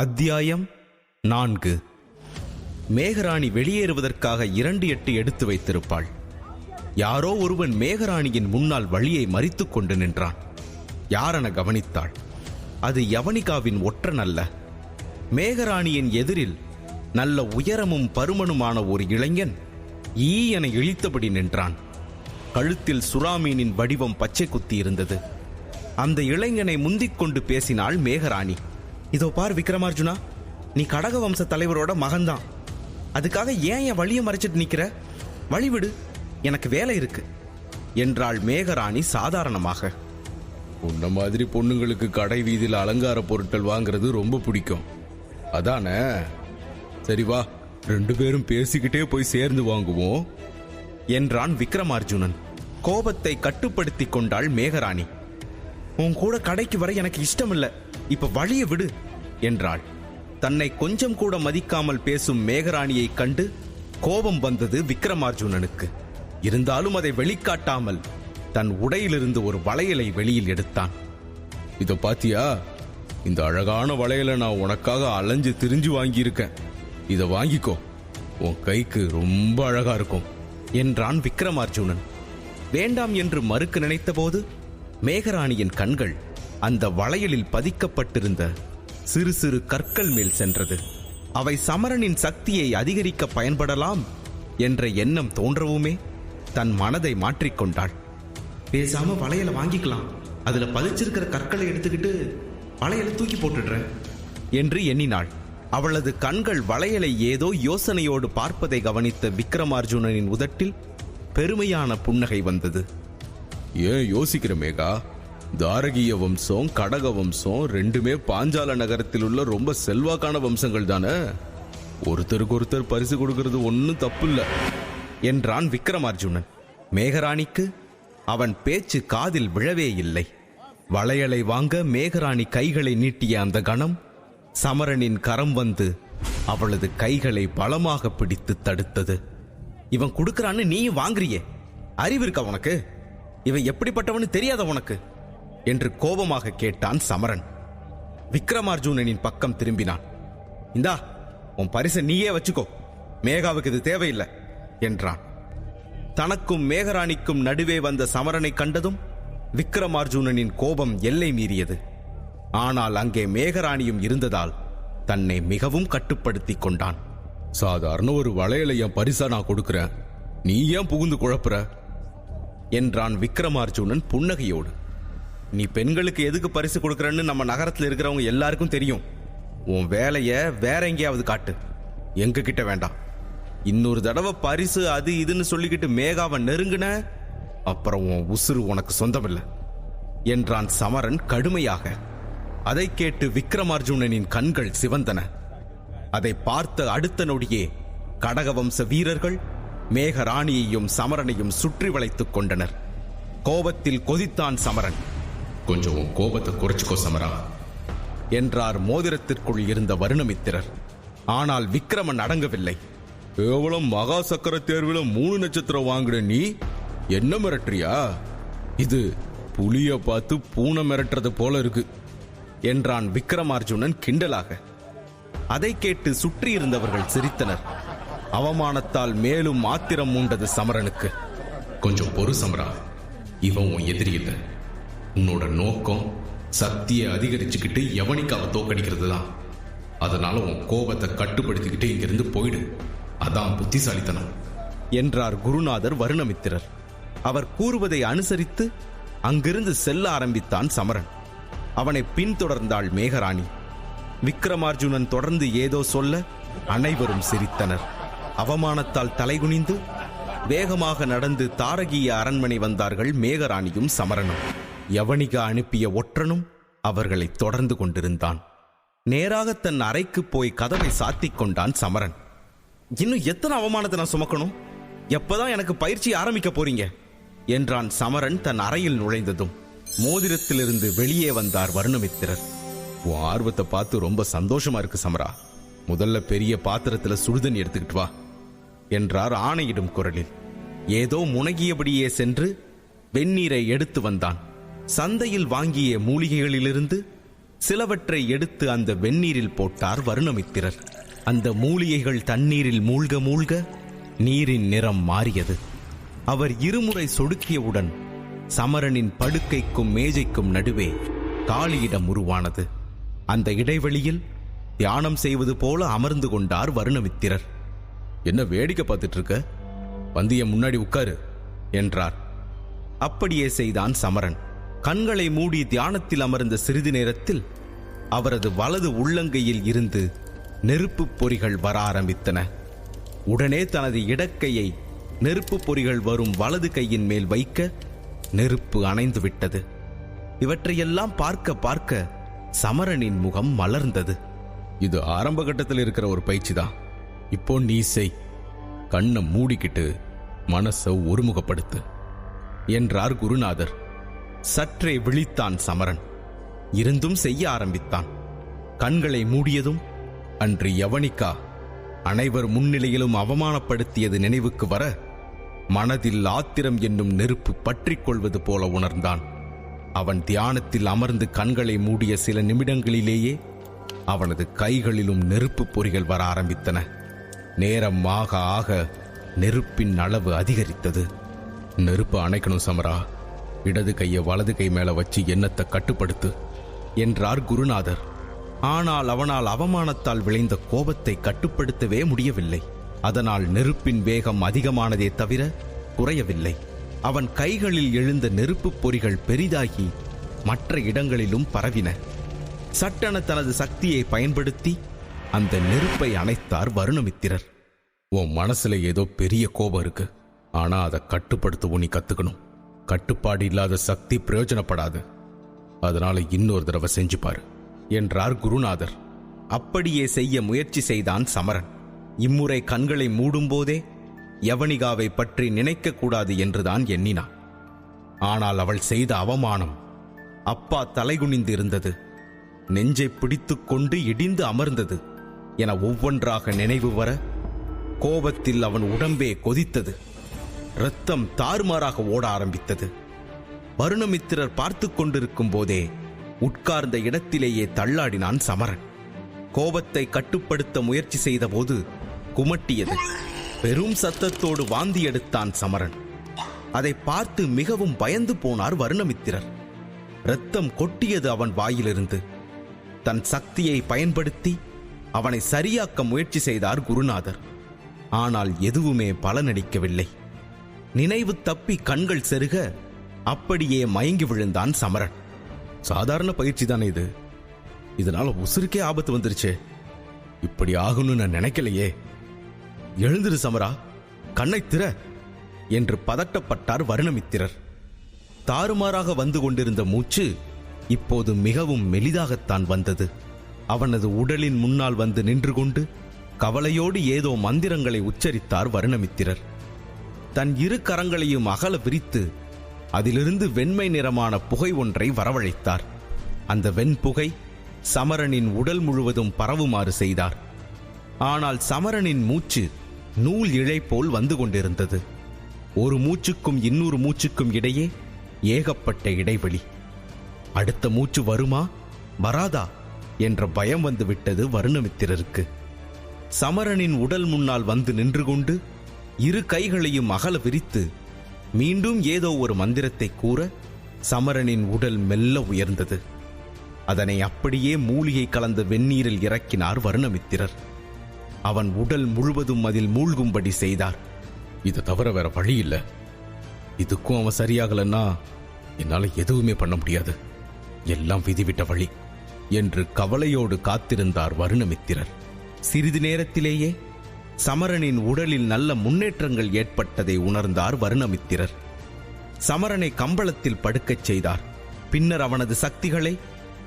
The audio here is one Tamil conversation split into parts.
அத்தியாயம் நான்கு. மேகராணி வெளியேறுவதற்காக இரண்டு எட்டு எடுத்து வைத்திருப்பாள். யாரோ ஒருவன் மேகராணியின் முன்னால் வழியை மறித்துக் கொண்டு நின்றான். யாரென கவனித்தாள்? அது யவனிகாவின் ஒற்றன் அல்ல மேகராணியின் எதிரில் நல்ல உயரமும் பருமனுமான ஒரு இளைஞன் ஈ என இழித்தபடி நின்றான். கழுத்தில் சுறாமீனின் வடிவம் பச்சை குத்தி இருந்தது. அந்த இளைஞனை முந்திக் கொண்டு பேசினாள் மேகராணி. இதோ பார் விக்ரமார்ஜுனா நீ கடக வம்ச தலைவரோட மகன்தான். அதுக்காக ஏன் என் வழியை மறைச்சிட்டு நிக்கிற? வழிவிடு எனக்கு வேலை இருக்கு. என்றாள் மேகராணி சாதாரணமாக. உன்ன மாதிரி பொண்ணுங்களுக்கு கடை வீதியில் அலங்கார பொருட்கள் வாங்குறது ரொம்ப பிடிக்கும். அதானே? சரி வா ரெண்டு பேரும் பேசிக்கிட்டே போய் சேர்ந்து வாங்குவோம். என்றான் விக்ரமார்ஜுனன். கோபத்தை கட்டுப்படுத்திக் கொண்டாள் மேகராணி. உன் கூட கடைக்கு வர எனக்கு இஷ்டமில்ல. இப்ப வழிய விடு என்றாள். தன்னை கொஞ்சம் கூட மதிக்காமல் பேசும் மேகராணியை கண்டு கோபம் வந்தது விக்ரமார்ஜுனனுக்கு இருந்தாலும் அதை வெளிக்காட்டாமல் தன் உடையிலிருந்து ஒரு வளையலை வெளியில் எடுத்தான். இதோ பாத்தியா இந்த அழகான வளையலை நான் உனக்காக அலைஞ்சு திரிஞ்சு வாங்கியிருக்கேன். இதை வாங்கிக்கோ. உன் கைக்கு ரொம்ப அழகா இருக்கும் என்றான் விக்ரமார்ஜுனன் வேண்டாம் என்று மறுக்க நினைத்தபோது மேகராணியின் கண்கள் அந்த வளையலில் பதிக்கப்பட்டிருந்த சிறு சிறு கற்கள் மேல் சென்றது. அவை சமரனின் சக்தியை அதிகரிக்க பயன்படலாம் என்ற எண்ணம் தோன்றவுமே தன் மனதை மாற்றிக்கொண்டாள் பேசாம வளையலை வாங்கிக்கலாம். அதுல பதிச்சிருக்கிற கற்களை எடுத்துக்கிட்டு வளையலை தூக்கி போட்டுடுறேன் என்று எண்ணினாள். அவளது கண்கள் வளையலை ஏதோ யோசனையோடு பார்ப்பதை கவனித்த விக்ரமார்ஜுனனின் உதட்டில் பெருமையான புன்னகை வந்தது. ஏன் யோசிக்கிற மேகா? தாரகிய வம்சம் கடக வம்சம் ரெண்டுமே பாஞ்சால நகரத்தில் உள்ள ரொம்ப செல்வாக்கான வம்சங்கள் தானே? ஒருத்தருக்கு ஒருத்தர் பரிசு கொடுக்கறது ஒன்றும் தப்பு இல்லை என்றான் விக்ரமார்ஜுனன் மேகராணிக்கு அவன் பேச்சு காதில் விழவே இல்லை. வளையலை வாங்க மேகராணி கைகளை நீட்டிய அந்த கணம் சமரனின் கரம் வந்து அவளது கைகளை பலமாக பிடித்து தடுத்தது. இவன் கொடுக்கறான்னு நீயும் வாங்குறியே? அறிவு இருக்கா உனக்கு? இவன் எப்படிப்பட்டவனு தெரியாத உனக்கு? என்று கோபமாக கேட்டான் சமரன். விக்ரமார்ஜுனனின் பக்கம் திரும்பினான். இந்தா உன் பரிசை நீயே வச்சுக்கோ. மேகாவுக்கு இது தேவையில்லை என்றான். தனக்கும் மேகராணிக்கும் நடுவே வந்த சமரனை கண்டதும் விக்ரமார்ஜுனனின் கோபம் எல்லை மீறியது. ஆனால் அங்கே மேகராணியும் இருந்ததால் தன்னை மிகவும் கட்டுப்படுத்திக் கொண்டான். சாதாரண ஒரு வளையலை என் பரிசா நான் கொடுக்கறேன். நீ ஏன் புகுந்து குழப்புற? என்றான் விக்ரமார்ஜுனன் புன்னகையோடு. நீ பெண்களுக்கு எதுக்கு பரிசு கொடுக்குறன்னு நம்ம நகரத்தில் இருக்கிறவங்க எல்லாருக்கும் தெரியும். உன் வேலையை வேற எங்கேயாவது காட்டு. எங்ககிட்ட வேண்டாம். இன்னொரு தடவை பரிசு அது இதுன்னு சொல்லிக்கிட்டு மேகாவை நெருங்கின அப்புறம் உன் உசுறு உனக்கு சொந்தமில்லை என்றான் சமரன் கடுமையாக. அதை கேட்டு விக்ரமார்ஜுனனின் கண்கள் சிவந்தன. அதை பார்த்த அடுத்த நொடியே கடகவம்ச வீரர்கள் மேகராணியையும் சமரனையும் சுற்றி வளைத்துக் கொண்டனர். கோபத்தில் கொதித்தான் சமரன். கொஞ்சம் உன் கோபத்தை குறைச்சிக்கோ சமரா. என்றார் மோதிரத்திற்குள் இருந்த வருணமித்திரர். ஆனால் விக்ரமன் அடங்கவில்லை. கேவலம் மகா சக்கர தேர்வில் மூணு நட்சத்திரம் வாங்குற நீ என்ன மிரட்டுறியா? இது புலிய பார்த்து பூனை மிரட்டுறது போல இருக்கு என்றான் விக்ரமார்ஜுனன் கிண்டலாக. அதை கேட்டு சுற்றி இருந்தவர்கள் சிரித்தனர். அவமானத்தால் மேலும் ஆத்திரம் மூண்டது சமரனுக்கு. கொஞ்சம் பொறு சமரா. இவன் உன் எதிரி இல்லை. உன்னோட நோக்கம் சக்தியை அதிகரிச்சுக்கிட்டு எவனிக்காவை தோக்கடிக்கிறது தான் அதனால உன் கோபத்தை கட்டுப்படுத்திக்கிட்டு இங்கிருந்து போயிடு. அதான் புத்திசாலித்தனம். என்றார் குருநாதர் வருணமித்திரர். அவர் கூறுவதை அனுசரித்து அங்கிருந்து செல்ல ஆரம்பித்தான் சமரன். அவனை பின்தொடர்ந்தாள் மேகராணி. விக்ரமார்ஜுனன் தொடர்ந்து ஏதோ சொல்ல அனைவரும் சிரித்தனர். அவமானத்தால் தலைகுனிந்து வேகமாக நடந்து தாரகிய அரண்மனை வந்தார்கள் மேகராணியும் சமரனும். யவனிகா அனுப்பிய ஒற்றனும் அவர்களை தொடர்ந்து கொண்டிருந்தான். நேராக தன் அறைக்கு போய் கதவை சாத்திக் கொண்டான் சமரன். இன்னும் எத்தனை அவமானத்தை நான் சுமக்கணும்? எப்பதான் எனக்கு பயிற்சி ஆரம்பிக்க போறீங்க? என்றான் சமரன் தன் அறையில் நுழைந்ததும். மோதிரத்திலிருந்து வெளியே வந்தார் வருணமித்திரர். உன் ஆர்வத்தை பார்த்து ரொம்ப சந்தோஷமா இருக்கு சமரா. முதல்ல பெரிய பாத்திரத்துல சுடுதண்ணி எடுத்துக்கிட்டு வா என்றார் ஆணையிடும் குரலில். ஏதோ முனகியபடியே சென்று வெந்நீரை எடுத்து வந்தான். சந்தையில் வாங்கிய மூலிகைகளிலிருந்து சிலவற்றை எடுத்து அந்த வெந்நீரில் போட்டார் வருணமித்திரர். அந்த மூலிகைகள் தண்ணீரில் மூழ்க மூழ்க நீரின் நிறம் மாறியது. அவர் இருமுறை சொடுக்கியவுடன் சமரனின் படுக்கைக்கும் மேஜைக்கும் நடுவே காலியிடம் உருவானது. அந்த இடைவெளியில் தியானம் செய்வது போல அமர்ந்து கொண்டார் வருணமித்திரர். என்ன வேடிக்கை பார்த்துட்டு இருக்க வந்திய முன்னாடி உட்காரு என்றார். அப்படியே செய்தான் சமரன். கண்களை மூடி தியானத்தில் அமர்ந்த சிறிது நேரத்தில் அவரது வலது உள்ளங்கையில் இருந்து நெருப்புப் பொறிகள் வர ஆரம்பித்தன. உடனே தனது இடக்கையை நெருப்பு பொறிகள் வரும் வலது கையின் மேல் வைக்க நெருப்பு அணைந்து விட்டது. இவற்றையெல்லாம் பார்க்க பார்க்க சமரனின் முகம் மலர்ந்தது. இது ஆரம்ப கட்டத்தில் இருக்கிற ஒரு பயிற்சி தான் இப்போ நீ செய். கண்ணை மூடிக்கிட்டு மனசை ஒருமுகப்படுத்து என்றார் குருநாதர். சற்றே விழித்தான் சமரன். இருந்தும் செய்ய ஆரம்பித்தான். கண்களை மூடியதும் அன்று யவனிகா அனைவர் முன்னிலையிலும் அவமானப்படுத்தியது நினைவுக்கு வர மனதில் ஆத்திரம் என்னும் நெருப்பு பற்றிக் கொள்வது போல உணர்ந்தான். அவன் தியானத்தில் அமர்ந்து கண்களை மூடிய சில நிமிடங்களிலேயே அவனது கைகளிலும் நெருப்பு பொறிகள் வர ஆரம்பித்தன. நேரம் ஆக ஆக நெருப்பின் அளவு அதிகரித்தது. நெருப்பு அணைக்கணும் சமரா. இடது கையை வலது கை மேல வச்சு எண்ணத்தை கட்டுப்படுத்து என்றார் குருநாதர். ஆனால் அவனால் அவமானத்தால் விளைந்த கோபத்தை கட்டுப்படுத்தவே முடியவில்லை. அதனால் நெருப்பின் வேகம் அதிகமானதே தவிர குறையவில்லை. அவன் கைகளில் எழுந்த நெருப்புப் பொறிகள் பெரிதாகி மற்ற இடங்களிலும் பரவின. சட்டென தனது சக்தியை பயன்படுத்தி அந்த நெருப்பை அணைத்தார் வருணமித்திரர். உன் மனசுல ஏதோ பெரிய கோபம் இருக்கு. ஆனா அதை கட்டுப்படுத்தவும் நீ கத்துக்கணும். கட்டுப்பாடு இல்லாத சக்தி பிரயோஜனப்படாது. அதனால இன்னொரு தடவை செஞ்சு பாரு. என்றார் குருநாதர். அப்படியே செய்ய முயற்சி செய்தான் சமரன். இம்முறை கண்களை மூடும்போதே யவனிகாவை பற்றி நினைக்கக்கூடாது என்றுதான் எண்ணினான். ஆனால் அவள் செய்த அவமானம் அப்பா தலைகுனிந்து இருந்தது நெஞ்சை பிடித்துக் கொண்டு இடிந்து அமர்ந்தது. என ஒவ்வொன்றாக நினைவு வர கோபத்தில் அவன் உடம்பே கொதித்தது. ரத்தம் தாறுமாறாக ஓட ஆரம்பித்தது. வருணமித்திரர் பார்த்து கொண்டிருக்கும் போதே உட்கார்ந்த இடத்திலேயே தள்ளாடினான் சமரன். கோபத்தை கட்டுப்படுத்த முயற்சி செய்தபோது குமட்டியது. பெரும் சத்தத்தோடு வாந்தி எடுத்தான் சமரன். அதை பார்த்து மிகவும் பயந்து போனார் வருணமித்திரர். ரத்தம் கொட்டியது அவன் வாயிலிருந்து. தன் சக்தியை பயன்படுத்தி அவனை சரியாக்க முயற்சி செய்தார் குருநாதர். ஆனால் எதுவுமே பலனளிக்கவில்லை. நினைவு தப்பி கண்கள் செருக அப்படியே மயங்கி விழுந்தான் சமரன். சாதாரண பயிற்சி தானே இது. இதனால உசுருக்கே ஆபத்து வந்துருச்சே. இப்படி ஆகும்னு நான் நினைக்கலையே. எழுந்திரு சமரா கண்ணை திற என்று பதட்டப்பட்டார் வருணமித்திரர். தாறுமாறாக வந்து கொண்டிருந்த மூச்சு இப்போது மிகவும் மெலிதாகத்தான் வந்தது. அவனது உடலின் முன்னால் வந்து நின்று கொண்டு கவலையோடு ஏதோ மந்திரங்களை உச்சரித்தார் வருணமித்திரர். தன் இரு கரங்களையும் அகல விரித்து அதிலிருந்து வெண்மை நிறமான புகை ஒன்றை வரவழைத்தார். அந்த வெண்புகை சமரனின் உடல் முழுவதும் பரவுமாறு செய்தார். ஆனால் சமரனின் மூச்சு நூல் இழை போல் வந்து கொண்டிருந்தது. ஒரு மூச்சுக்கும் இன்னொரு மூச்சுக்கும் இடையே ஏகப்பட்ட இடைவெளி. அடுத்த மூச்சு வருமா? வராதா? என்ற பயம் வந்துவிட்டது வருணமித்திரருக்கு. சமரனின் உடல் முன்னால் வந்து நின்று கொண்டு இரு கைகளையும் அகல விரித்து மீண்டும் ஏதோ ஒரு மந்திரத்தை கூற சமரனின் உடல் மெல்ல உயர்ந்தது. அதனை அப்படியே மூலிகை கலந்த வெந்நீரில் இறக்கினார் வருணமித்திரர். அவன் உடல் முழுவதும் அதில் மூழ்கும்படி செய்தார். இது தவிர வேற வழி இல்லை. இதுக்கும் அவன் சரியாகலன்னா என்னால் எதுவுமே பண்ண முடியாது. எல்லாம் விதிவிட்ட வழி என்று கவலையோடு காத்திருந்தார் வருணமித்திரர். சிறிது நேரத்திலேயே சமரனின் உடலில் நல்ல முன்னேற்றங்கள் ஏற்பட்டதை உணர்ந்தார் வருணமித்திரர். சமரனை கம்பளத்தில் படுக்கச் செய்தார். பின்னர் அவனது சக்திகளை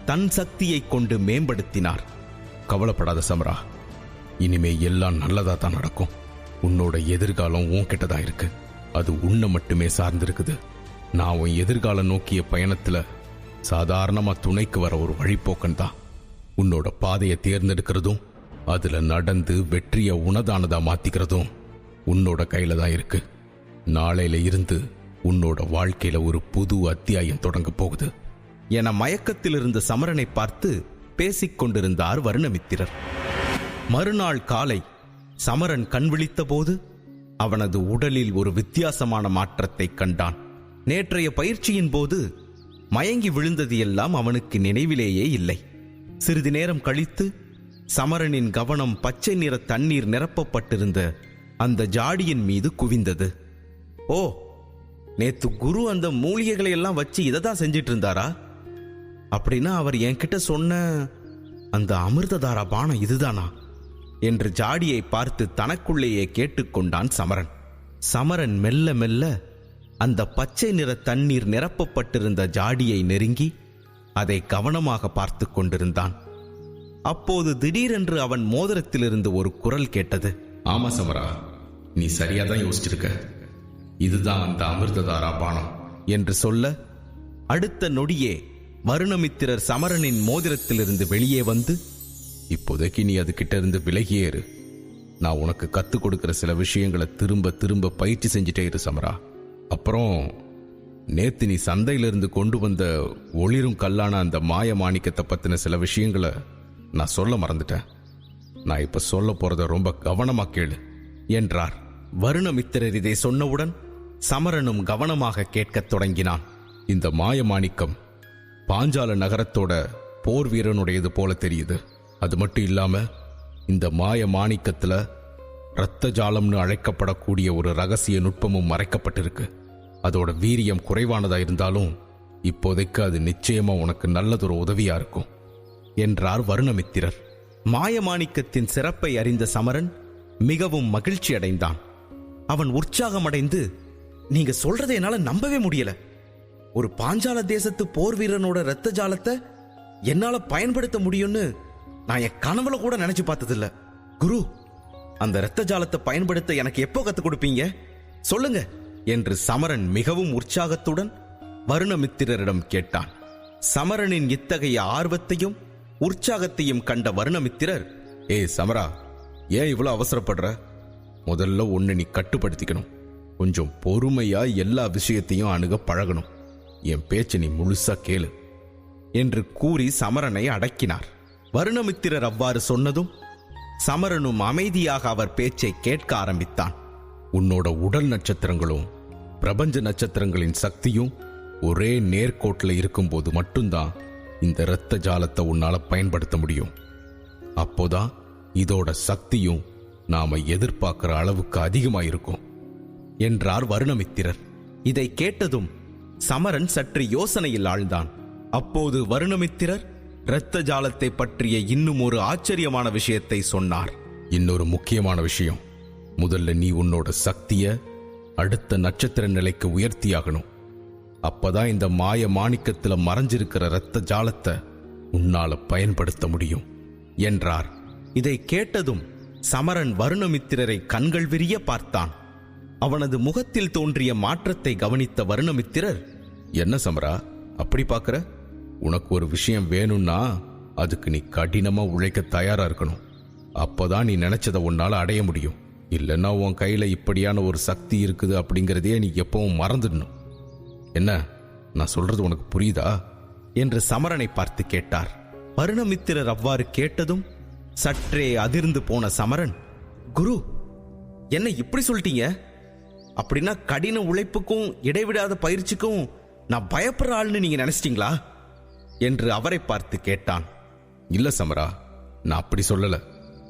தன் சக்தியைக் கொண்டு மேம்படுத்தினார். கவலைப்படாத சமரா இனிமே எல்லாம் நல்லதா தான் நடக்கும். உன்னோட எதிர்காலம் கெட்டதா இருக்கு. அது உன்னை மட்டுமே சார்ந்திருக்குது. நான் உன் எதிர்காலம் நோக்கிய பயணத்துல சாதாரணமா துணைக்கு வர ஒரு வழிபோக்கன் தான். உன்னோட பாதையை தேர்ந்தெடுக்கிறதும் அதுல நடந்து வெற்றிய உனதானதா மாத்திக்கிறதும் உன்னோட கையில தான் இருக்கு. நாளையில இருந்து உன்னோட வாழ்க்கையில ஒரு புது அத்தியாயம் தொடங்க போகுது. என மயக்கத்தில் இருந்த சமரனை பார்த்து பேசிக் கொண்டிருந்தார் வருணமித்திரர். மறுநாள் காலை சமரன் கண் விழித்தபோது அவனது உடலில் ஒரு வித்தியாசமான மாற்றத்தை கண்டான். நேற்றைய பயிற்சியின் போது மயங்கி விழுந்தது எல்லாம் அவனுக்கு நினைவிலேயே இல்லை. சிறிது நேரம் கழித்து சமரனின் கவனம் பச்சை நிற தண்ணீர் நிரப்பப்பட்டிருந்த அந்த ஜாடியின் மீது குவிந்தது. ஓ நேத்து குரு அந்த மூலிகைகளை எல்லாம் வச்சு இதை தான் செஞ்சிட்டு இருந்தாரா அப்படின்னா அவர் என்கிட்ட சொன்ன அந்த அமிர்ததாரா பானம் இதுதானா? என்று ஜாடியை பார்த்து தனக்குள்ளேயே கேட்டுக்கொண்டான் சமரன். சமரன் மெல்ல மெல்ல அந்த பச்சை நிற தண்ணீர் நிரப்பப்பட்டிருந்த ஜாடியை நெருங்கி அதை கவனமாக பார்த்து கொண்டிருந்தான். அப்போது திடீரென்று அவன் மோதிரத்திலிருந்து ஒரு குரல் கேட்டது. ஆமா சமரா நீ சரியா தான் யோசிச்சிருக்க. இதுதான் அந்த அமிர்ததாரா பானம். என்று சொல்ல அடுத்த நொடியே வருணமித்திரர் சமரனின் மோதிரத்திலிருந்து வெளியே வந்து இப்போதைக்கு நீ அதுகிட்ட இருந்து விலகியே இரு நான் உனக்கு கத்துக் கொடுக்கிற சில விஷயங்களை திரும்ப திரும்ப பயிற்சி செஞ்சுட்டே இரு சமரா. அப்புறம் நேத்து நீ சந்தையிலிருந்து கொண்டு வந்த ஒளிரும் கல்லான அந்த மாய மாணிக்கத்தை பத்தின சில விஷயங்களை நான் சொல்ல மறந்துட்டேன். நான் இப்ப சொல்ல போறத ரொம்ப கவனமா கேளு என்றார். வருணமித்திரர் இதை சொன்னவுடன் சமரனும் கவனமாக கேட்கத் தொடங்கினான். இந்த மாயமாணிக்கம் பாஞ்சால நகரத்தோட போர் வீரனுடையது போல தெரியுது. அது மட்டும் இல்லாம இந்த மாய மாணிக்கத்துல இரத்த ஜாலம்னு அழைக்கப்படக்கூடிய ஒரு ரகசிய நுட்பமும் மறைக்கப்பட்டிருக்கு. அதோட வீரியம் குறைவானதா இருந்தாலும் இப்போதைக்கு அது நிச்சயமா உனக்கு நல்லதொரு உதவியா இருக்கும். என்றார் வருணமித்திரர். மாயமாணிக்கத்தின் சிறப்பை அறிந்த சமரன் மிகவும் மகிழ்ச்சி அடைந்தான் அவன் உற்சாகமடைந்து நீங்க சொல்றதை என்னால நம்பவே முடியல. ஒரு பாஞ்சால தேசத்து போர் வீரனோட ரத்த ஜாலத்தை என்னால பயன்படுத்த முடியும்னு நான் என் கனவுல கூட நினைச்சு பார்த்ததில்ல. குரு அந்த இரத்த ஜாலத்தை பயன்படுத்த எனக்கு எப்போ கத்துக் கொடுப்பீங்க? சொல்லுங்க என்று சமரன் மிகவும் உற்சாகத்துடன் வருணமித்திரரிடம் கேட்டான். சமரனின் இத்தகைய ஆர்வத்தையும் உற்சாகத்தையும் கண்ட வருணமித்திரர் ஏய் சமரா ஏன் இவ்வளவு அவசரப்படுற? முதல்ல ஒன்னு நீ கட்டுப்படுத்திக்கணும். கொஞ்சம் பொறுமையா எல்லா விஷயத்தையும் அணுக பழகணும். என் பேச்சை நீ முழுசா கேளு என்று கூறி சமரனை அடக்கினார். வருணமித்திரர் அவ்வாறு சொன்னதும் சமரனும் அமைதியாக அவர் பேச்சை கேட்க ஆரம்பித்தான். உன்னோட உடல் நட்சத்திரங்களும் பிரபஞ்ச நட்சத்திரங்களின் சக்தியும் ஒரே நேர்கோட்டில் இருக்கும்போது மட்டும்தான் இந்த இரத்த ஜாலத்தை உன்னால பயன்படுத்த முடியும். அப்போதான் இதோட சக்தியும் நாம எதிர்பார்க்கிற அளவுக்கு அதிகமாயிருக்கும் என்றார் வருணமித்திரர். இதை கேட்டதும் சமரன் சற்று யோசனையில் ஆழ்ந்தான். அப்போது வருணமித்திரர் இரத்த ஜாலத்தை பற்றிய இன்னும் ஒரு ஆச்சரியமான விஷயத்தை சொன்னார். இன்னொரு முக்கியமான விஷயம். முதல்ல நீ உன்னோட சக்திய அடுத்த நட்சத்திர நிலைக்கு உயர்த்தியாகணும். அப்பதான் இந்த மாய மாணிக்கத்துல மறைஞ்சிருக்கிற இரத்த ஜாலத்தை உன்னால பயன்படுத்த முடியும் என்றார். இதை கேட்டதும் சமரன் வருணமித்திரரை கண்கள் விரிய பார்த்தான். அவனது முகத்தில் தோன்றிய மாற்றத்தை கவனித்த வருணமித்திரர் என்ன சமரா அப்படி பார்க்கற? உனக்கு ஒரு விஷயம் வேணும்னா அதுக்கு நீ கடினமா உழைக்க தயாரா இருக்கணும். அப்போதான் நீ நினைச்சதை உன்னால அடைய முடியும். இல்லைன்னா உன் கையில இப்படியான ஒரு சக்தி இருக்குது அப்படிங்கிறதே நீ எப்பவும் மறந்துடணும். என்ன நான் சொல்றது உனக்கு புரியுதா? என்று சமரனை பார்த்து கேட்டார். வருணமித்திரர் அவ்வாறு கேட்டதும் சற்றே அதிர்ந்து போன சமரன் குரு என்ன இப்படி சொல்லிட்டீங்க? அப்படின்னா கடின உழைப்புக்கும் இடைவிடாத பயிற்சிக்கும் நான் பயப்படுற ஆள்னு நீங்க நினைச்சிட்டீங்களா? என்று அவரை பார்த்து கேட்டான். இல்ல சமரா நான் அப்படி சொல்லல.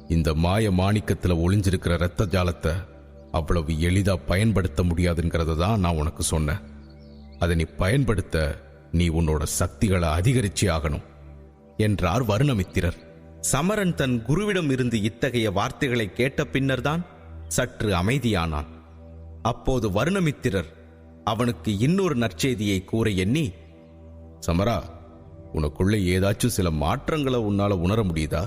இந்த மாய மாணிக்கத்துல ஒளிஞ்சிருக்கிற இரத்த ஜாலத்தை அவ்வளவு எளிதா பயன்படுத்த முடியாதுங்கிறத தான் நான் உனக்கு சொன்னேன். அதை நீ பயன்படுத்த நீ உன்னோட சக்திகளை அதிகரிச்சே ஆகணும் என்றார் வருணமித்திரர். சமரன் தன் குருவிடம் இருந்து இத்தகைய வார்த்தைகளை கேட்ட பின்னர்தான் சற்று அமைதியானான். அப்போது வருணமித்திரர் அவனுக்கு இன்னொரு நற்செய்தியை கூற எண்ணி சமரா உனக்குள்ள ஏதாச்சும் சில மாற்றங்களை உன்னால உணர முடியுதா?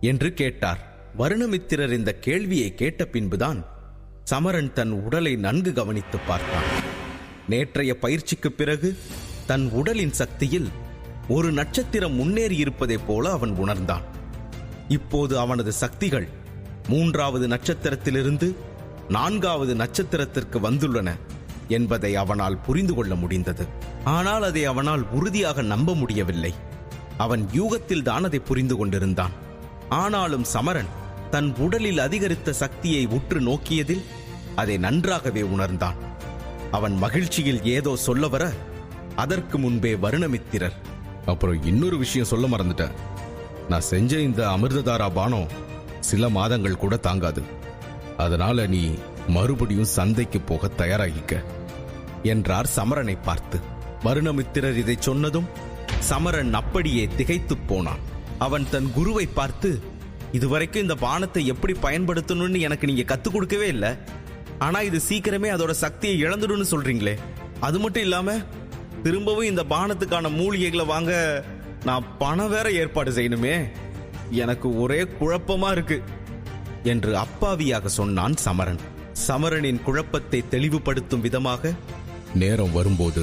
என்று கேட்டார். வருணமித்திரர் இந்த கேள்வியை கேட்ட பின்புதான் சமரன் தன் உடலை நன்கு கவனித்து பார்த்தான். நேற்றைய பயிற்சிக்குப் பிறகு தன் உடலின் சக்தியில் ஒரு நட்சத்திரம் முன்னேறி இருப்பதைப் போல அவன் உணர்ந்தான். இப்போது அவனது சக்திகள் மூன்றாவது நட்சத்திரத்திலிருந்து நான்காவது நட்சத்திரத்திற்கு வந்துள்ளன என்பதை அவனால் புரிந்து கொள்ள முடிந்தது. ஆனால் அதை அவனால் உறுதியாக நம்ப முடியவில்லை. அவன் யூகத்தில் தான் அதை புரிந்து கொண்டிருந்தான். ஆனாலும் சமரன் தன் உடலில் அதிகரித்த சக்தியை உற்று நோக்கியதில் அதை நன்றாகவே உணர்ந்தான். அவன் மகிழ்ச்சியில் ஏதோ சொல்ல வர அதற்கு முன்பே வருணமித்திரர். அப்புறம் இன்னொரு விஷயம் சொல்ல மறந்துட்டேன். நான் செஞ்ச இந்த அமிர்ததாரா பானம் சில மாதங்கள் கூட தாங்காது. அதனால நீ மறுபடியும் சந்தைக்கு போக தயாராகிக்க என்றார் சமரனை பார்த்து. வருணமித்திரர் இதை சொன்னதும் சமரன் அப்படியே திகைத்துப் போனான். அவன் தன் குருவை பார்த்து இதுவரைக்கும் இந்த பானத்தை எப்படி பயன்படுத்தணும்னு எனக்கு நீங்க கத்துக் கொடுக்கவே இல்லை. ஆனா இது சீக்கிரமே அதோட சக்தியை இழந்துடும் சொல்றீங்களே. அது மட்டும் இல்லாம திரும்பவும் இந்த பானத்துக்கான மூலிகைகளை வாங்க நான் பணம் வேற ஏற்பாடு செய்யணுமே. எனக்கு ஒரே குழப்பமா இருக்கு என்று அப்பாவியாக சொன்னான் சமரன். சமரனின் குழப்பத்தை தெளிவுபடுத்தும் விதமாக நேரம் வரும்போது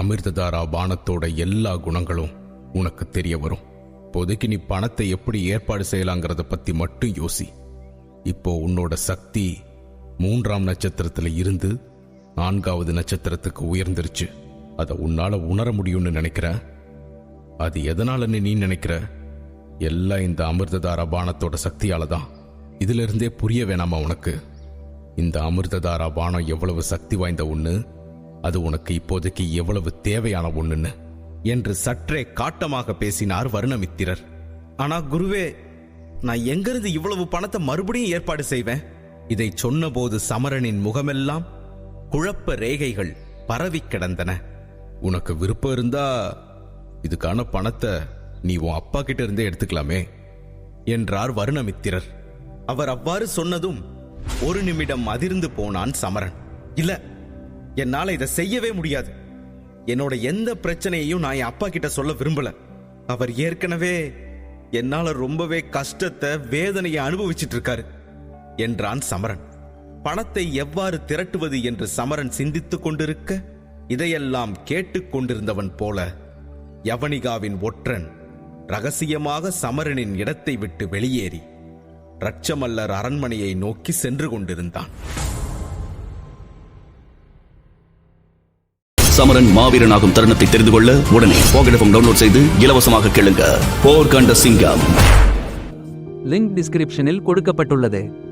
அமிர்ததாரா பானத்தோட எல்லா குணங்களும் உனக்கு தெரிய வரும். இப்போதைக்கு நீ பணத்தை எப்படி ஏற்பாடு செய்யலாங்கிறத பத்தி மட்டும் யோசி. இப்போ உன்னோட சக்தி மூன்றாம் நட்சத்திரத்துல இருந்து நான்காவது நட்சத்திரத்துக்கு உயர்ந்துருச்சு. அதை உன்னால உணர முடியும்னு நினைக்கிற? அது எதனாலன்னு நீ நினைக்கிற? எல்லாம் இந்த அமிர்ததாரா பானத்தோட சக்தியால தான் இதுல இருந்தே புரிய வேணாமா உனக்கு? இந்த அமிர்ததாரா பானம் எவ்வளவு சக்தி வாய்ந்த ஒன்று அது உனக்கு இப்போதைக்கு எவ்வளவு தேவையான ஒண்ணுன்னு? என்று சற்றே காட்டமாக பேசினார் வருணமித்திரர். ஆனா குருவே நான் எங்கிருந்து இவ்வளவு பணத்தை மறுபடியும் ஏற்பாடு செய்வேன்? இதை சொன்னபோது சமரனின் முகமெல்லாம் குழப்ப ரேகைகள் பரவி கிடந்தன. உனக்கு விருப்பம் இருந்தா இதுக்கான பணத்தை நீ உன் அப்பா கிட்ட இருந்தே எடுத்துக்கலாமே என்றார் வருணமித்திரர். அவர் அவ்வாறு சொன்னதும் ஒரு நிமிடம் அதிர்ந்து போனான் சமரன். இல்ல என்னால இதை செய்யவே முடியாது. என்னோட எந்த பிரச்சனையையும் நான் என் அப்பா கிட்ட சொல்ல விரும்பல. அவர் ஏற்கனவே என்னால ரொம்பவே கஷ்டத்தை வேதனையை அனுபவிச்சிட்டு இருக்காரு என்றான் சமரன். பணத்தை எவ்வாறு திரட்டுவது என்று சமரன் சிந்தித்துக் கொண்டிருக்க இதையெல்லாம் கேட்டுக் கொண்டிருந்தவன் போல யவனிகாவின் ஒற்றன் ரகசியமாக சமரனின் இடத்தை விட்டு வெளியேறி ரட்சமல்லர் அரண்மனையை நோக்கி சென்று கொண்டிருந்தான். சமரன் மாவீரனாகும் தருணத்தை தெரிந்து கொள்ள உடனே போகடஃபம் டவுன்லோட் செய்து இலவசமாக கேளுங்க. போர் கண்ட சிங்கம். லிங்க் டிஸ்கிரிப்ஷனில் கொடுக்கப்பட்டுள்ளது.